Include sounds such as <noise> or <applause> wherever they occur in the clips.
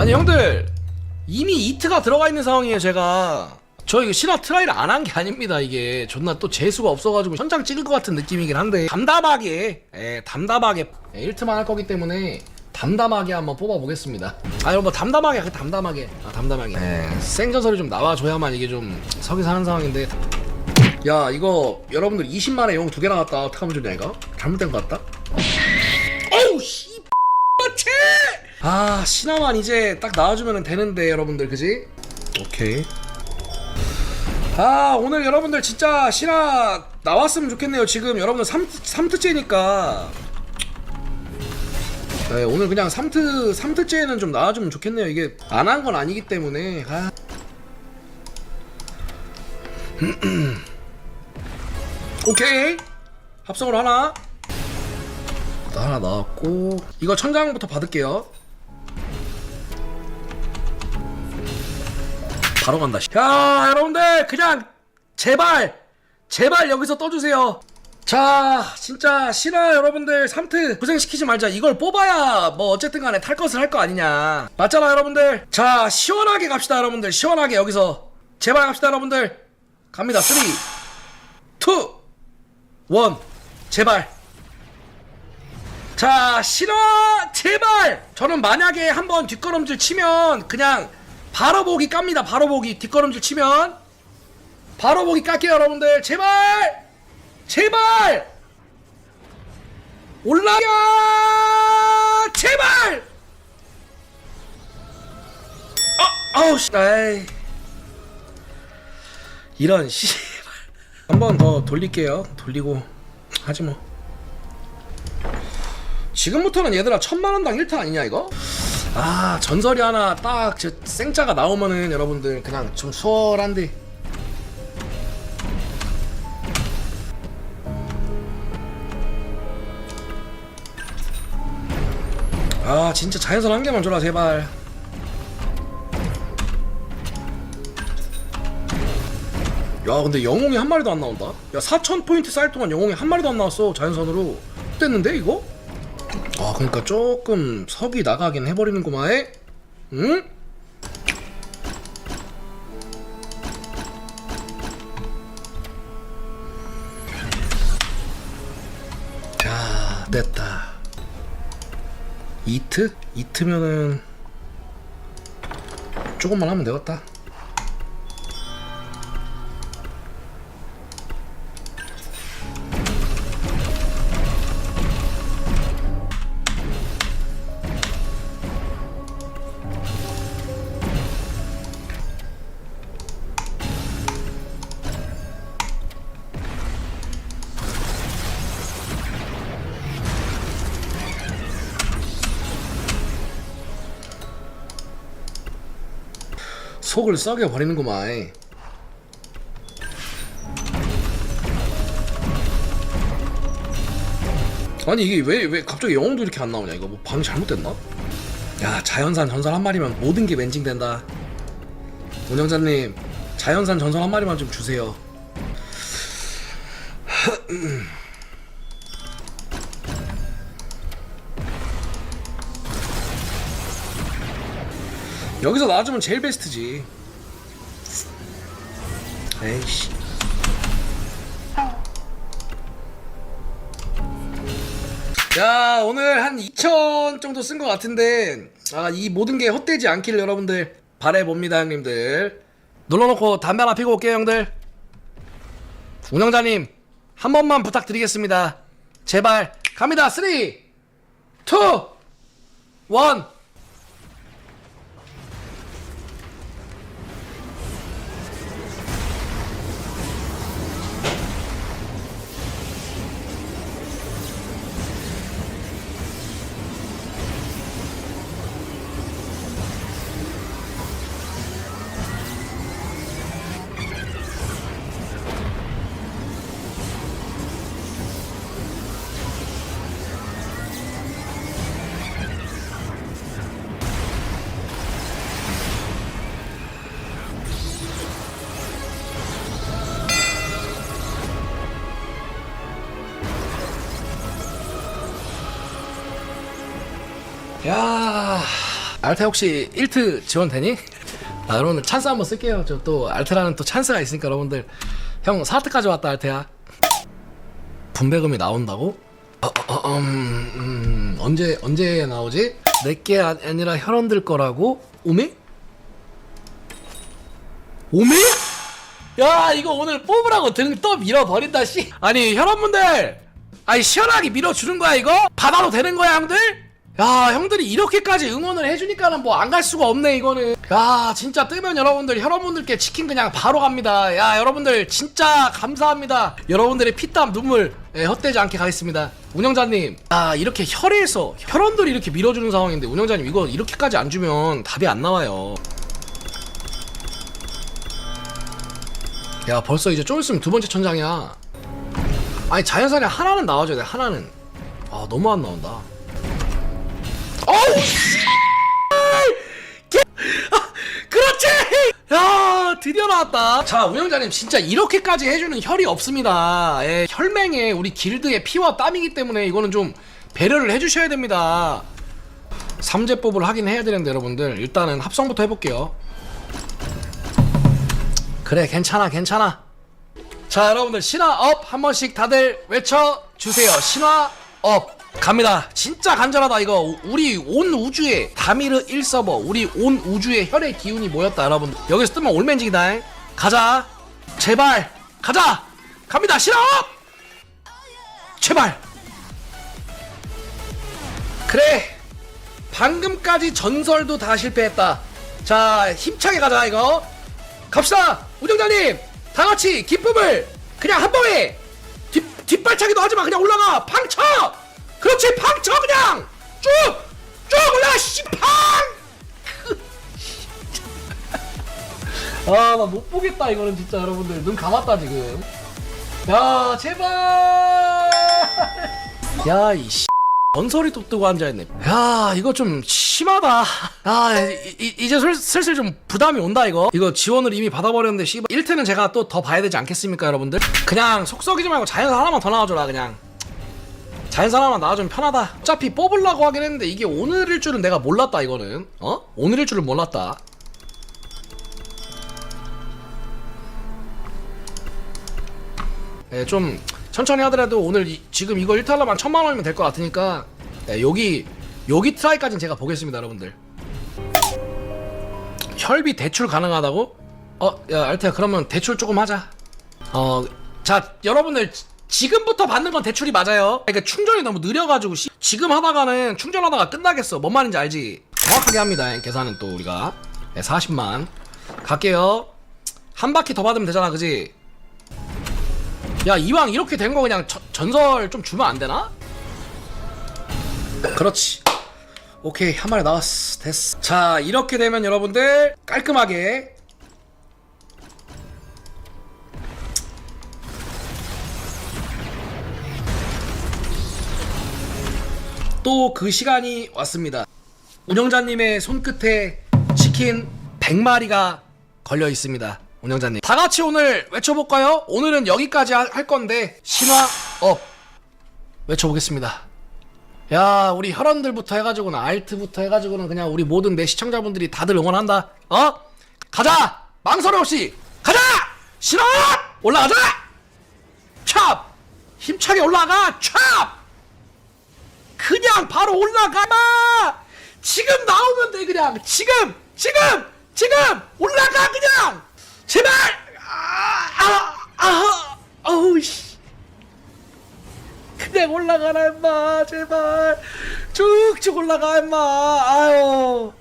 아니 형들 이미 이트가 들어가 있는 상황이에요 제가. 저 이거 신화 트라이를 안 한 게 아닙니다 이게. 존나 또 재수가 없어가지고 현장 찍을 것 같은 느낌이긴 한데. 담담하게 예 담담하게 예, 1트만 할 거기 때문에 담담하게 한번 뽑아보겠습니다. 아 여러분 담담하게 그 담담하게. 아 담담하게. 예, 생전설이 좀 나와줘야만 이게 좀 석이 사는 상황인데. 야 이거 여러분들 20만에 용 두 개 나왔다. 어떡하면 좋냐 이거? 잘못된 것 같다 아 신화만 이제 딱 나와주면 되는데 여러분들 그지? 오케이. 아 오늘 여러분들 진짜 신화 나왔으면 좋겠네요 지금. 여러분들 3, 3트째니까. 네, 오늘 그냥 3트 3트째는 좀 나와주면 좋겠네요. 이게 안 한 건 아니기 때문에. 아. <clears throat> 오케이. 합성으로 하나. 나 하나 나왔고. 이거 천장부터 받을게요 바로 간다. 씨. 야 여러분들 그냥 제발 제발 여기서 떠주세요. 자 진짜 실화 여러분들 3트 고생시키지 말자. 이걸 뽑아야 뭐 어쨌든 간에 탈 것을 할 거 아니냐. 맞잖아 여러분들. 자 시원하게 갑시다 여러분들. 시원하게 여기서. 제발 갑시다 여러분들. 갑니다. 3 2 1 제발. 자 싫어 제발! 저는 만약에 한번 뒷걸음질 치면 그냥 바로 보기 깝니다. 바로 보기. 뒷걸음질 치면 바로 보기 깎게요 여러분들. 제발! 제발! 올라가! 제발! 아 아우 씨. 아이. 이런 씨발 한번 더 돌릴게요. 돌리고 하지 뭐. 지금부터는 얘들아 천만 원당 1타 아니냐 이거? 아 전설이 하나 딱저 생짜가 나오면은 여러분들 그냥 좀 수월한데. 아 진짜 자연선 한 개만 줘라 제발. 야 근데 영웅이 한 마리도 안 나온다? 야 4000포인트 쌓일 동안 영웅이 한 마리도 안 나왔어 자연선으로. 됐는데 이거? 아 그러니까 조금 석이 나가긴 해버리는구만 응? 자 됐다 이트? 이트면은 조금만 하면 되겠다 속을 썩여 버리는구만. 아니 이게 왜 왜 갑자기 영웅도 이렇게 안 나오냐? 이거 뭐 방이 잘못됐나? 야 자연산 전설 한 마리면 모든 게 멘징된다. 운영자님 자연산 전설 한 마리만 좀 주세요 여기서 나와주면 제일 베스트지. 에이씨. 야 오늘 한 2천 정도 쓴 것 같은데 아 이 모든 게 헛되지 않기를 여러분들 바래봅니다 형님들. 눌러놓고 담배 하나 피고 올게요 형들. 운영자님 한 번만 부탁드리겠습니다. 제발 갑니다. 3 2 1 야 알테 혹시 1트 지원 되니? 아, 여러분들 찬스 한번 쓸게요. 저 또 알테라는 또 찬스가 있으니까 여러분들 형 4트까지 왔다 알테야. 분배금이 나온다고? 어, 어, 어, 음, 음, 언제 언제 나오지? 내게 아니라 혈원들 거라고? 오메? 오메? 야 이거 오늘 뽑으라고 등또 밀어버린다 씨 아니 혈원분들 아니 시원하게 밀어주는 거야 이거? 받아도 되는 거야 형들? 야 형들이 이렇게까지 응원을 해주니까는 뭐 안 갈 수가 없네 이거는. 야 진짜 뜨면 여러분들 혈원분들께 치킨 그냥 바로 갑니다. 야 여러분들 진짜 감사합니다. 여러분들의 피땀 눈물 예, 헛되지 않게 가겠습니다. 운영자님 아 이렇게 혈에서 혈원들이 이렇게 밀어주는 상황인데 운영자님 이거 이렇게까지 안 주면 답이 안 나와요. 야 벌써 이제 좀 있으면 두 번째 천장이야. 아니 자연산에 하나는 나와줘야 돼 하나는. 아 너무 안 나온다 어우 씨. 개- 아, 그렇지! 야 드디어 나왔다. 자 운영자님 진짜 이렇게까지 해주는 혈이 없습니다. 예, 혈맹에 우리 길드의 피와 땀이기 때문에 이거는 좀 배려를 해주셔야 됩니다. 삼재법을 하긴 해야 되는데 여러분들. 일단은 합성부터 해볼게요. 그래 괜찮아 괜찮아. 자 여러분들 신화 업 한 번씩 다들 외쳐주세요. 신화 업 갑니다. 진짜 간절하다 이거. 우리 온 우주에 다미르 1서버 우리 온 우주의 혈의 기운이 모였다 여러분 여기서 뜨면 올맨직이다. 가자. 제발. 가자. 갑니다. 업! 제발. 그래. 방금까지 전설도 다 실패했다. 자 힘차게 가자 이거. 갑시다. 우정자님 다 같이 기쁨을 그냥 한 방에 뒷, 뒷발차기도 하지 마. 그냥 올라가. 팡쳐 그렇지 팡쳐 그냥 쭉쭉 올라가 씨팡 아 나 못 보겠다 이거는 진짜 여러분들 눈 감았다 지금 야 제발 야이씨 전설이 또 뜨고 앉아있네. 야, 이거 좀 심하다. 아, 이, 이, 이 제 슬, 슬슬 좀 부담이 온다, 이거. 이거 지원을 이미 받아버렸는데, 씨발. 1트는 제가 또 더 봐야 되지 않겠습니까, 여러분들? 그냥 속 썩이지 말고 자연산 하나만 더 나와줘라, 그냥. 하나만 나와주면 편하다. 어차피 뽑으려고 하긴 했는데, 이게 오늘일 줄은 내가 몰랐다, 이거는. 어? 오늘일 줄은 몰랐다. 예, 좀 천천히 하더라도 오늘 이- 지금 이거 1탈러만 천만 원이면 될 것 같으니까 예, 여기 여기 트라이까지는 제가 보겠습니다 여러분들 혈비 대출 가능하다고? 어, 야 알테야 그러면 대출 조금 하자 어, 자 여러분들 지- 지금부터 받는 건 대출이 맞아요? 그러니까 충전이 너무 느려가지고 씨, 지금 하다가는 충전하다가 끝나겠어. 뭔 말인지 알지? 정확하게 합니다. 예, 계산은 또 우리가. 예, 40만. 갈게요. 한 바퀴 더 받으면 되잖아 그지? 야 이왕 이렇게 된 거 그냥 저- 전설 좀 주면 안 되나? 그렇지. 오케이 한 마리 나왔어. 됐어. 자 이렇게 되면 여러분들 깔끔하게 또 그 시간이 왔습니다 운영자님의 손끝에 치킨 100마리가 걸려 있습니다. 운영자님. 다 같이 오늘 외쳐볼까요? 오늘은 여기까지 하- 할 건데, 신화 업. 외쳐보겠습니다. 야, 우리 혈원들부터 해가지고는, 알트부터 해가지고는 그냥 우리 모든 내 시청자분들이 다들 응원한다. 어? 가자! 망설임 없이! 가자! 신화 업! 올라가자! 찹! 힘차게 올라가! 찹! 그냥 바로 올라가마! 지금 나오면 돼 그냥. 지금 지금 지금! 올라가 그냥! 제발! 아 아아 아우 씨. 그냥 올라가라 임마. 제발. 쭉쭉 올라가 임마. 아유.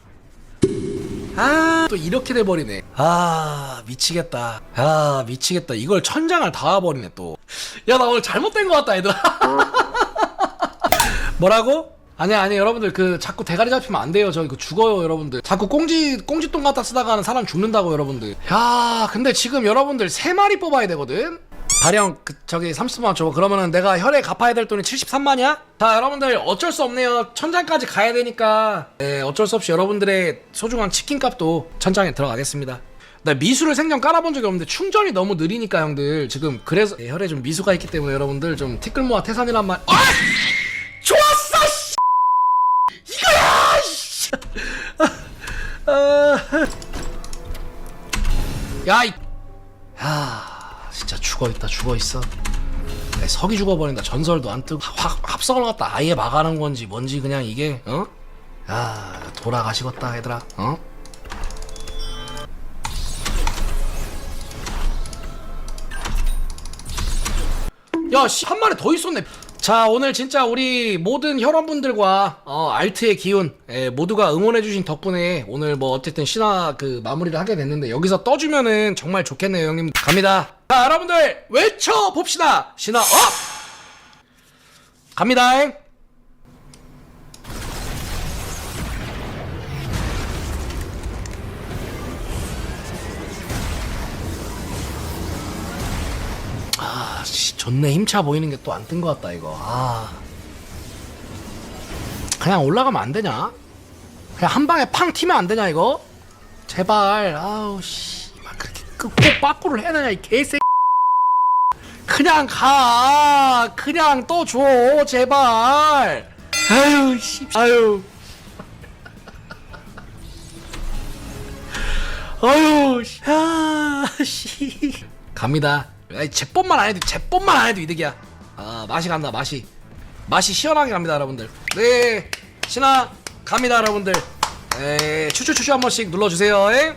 아 또 이렇게 돼버리네. 아 미치겠다. 아 미치겠다. 이걸 천장을 닿아버리네 또. 야 나 오늘 잘못된 것 같다 얘들아 <laughs> 뭐라고? 아니야 아니 여러분들 그 자꾸 대가리 잡히면 안 돼요. 저 이거 죽어요 여러분들. 자꾸 꽁지 꽁지똥 갖다 쓰다가는 사람 죽는다고 여러분들. 야 근데 지금 여러분들 세 마리 뽑아야 되거든? 발령 그 저기 30만 줘 그러면은 내가 혈에 갚아야 될 돈이 73만이야? 자 여러분들 어쩔 수 없네요. 천장까지 가야 되니까. 네, 어쩔 수 없이 여러분들의 소중한 치킨값도 천장에 들어가겠습니다. 나 미수를 생전 깔아본 적이 없는데 충전이 너무 느리니까 형들. 지금 그래서 네, 혈에 좀 미수가 있기 때문에 여러분들 좀 티끌모아 태산이란 말 아! 좋았어 야, 이. 야, 진짜 죽어있다, 죽어있어. 내 석이 죽어버린다, 전설도 안 뜨고. 확, 합성을 갖다 아예 막아는 건지, 뭔지 그냥 이게, 어? 야, 돌아가시겠다, 얘들아, 어? 야, 씨, 한 마리 더 있었네. 자, 오늘 진짜 우리 모든 혈원분들과 어, 알트의 기운 예, 모두가 응원해주신 덕분에 오늘 뭐 어쨌든 신화 그 마무리를 하게 됐는데 여기서 떠주면은 정말 좋겠네요, 형님. 갑니다. 자, 여러분들 외쳐 봅시다. 신화 업! 갑니다. 아, 씨, 존내 힘차 보이는 게 또 안 뜬 것 같다, 이거. 아. 그냥 올라가면 안 되냐? 그냥 한 방에 팡 튀면 안 되냐, 이거? 제발, 아우, 씨. 막 그렇게 꼭 빠꾸를 해야 되냐, 이 개새. 그냥 가. 그냥 또 줘, 제발. 아유, 씨. 아유. 아유, 씨. 아, 씨. 갑니다. 아이, 제법만 안 해도, 제법만 안 해도 이득이야. 아, 맛이 간다, 맛이. 맛이 시원하게 갑니다, 여러분들. 네. 신화, 갑니다, 여러분들. 에, 추추추추 한 번씩 눌러주세요. 에?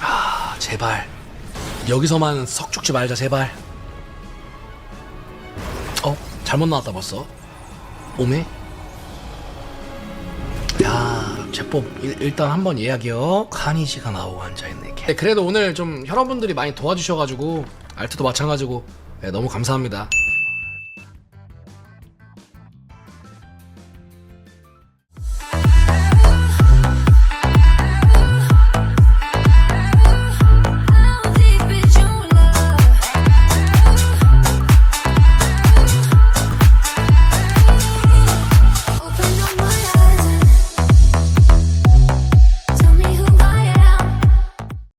아, 제발. 여기서만 석 죽지 말자, 제발. 어? 잘못 나왔다, 벌써. 오메? 야, 제법 일, 일단 한번 예약이요. 카니지가 나오고 앉아있네. 개. 네, 그래도 오늘 좀 혈원분들이 많이 도와주셔가지고 알트도 마찬가지고 네, 너무 감사합니다.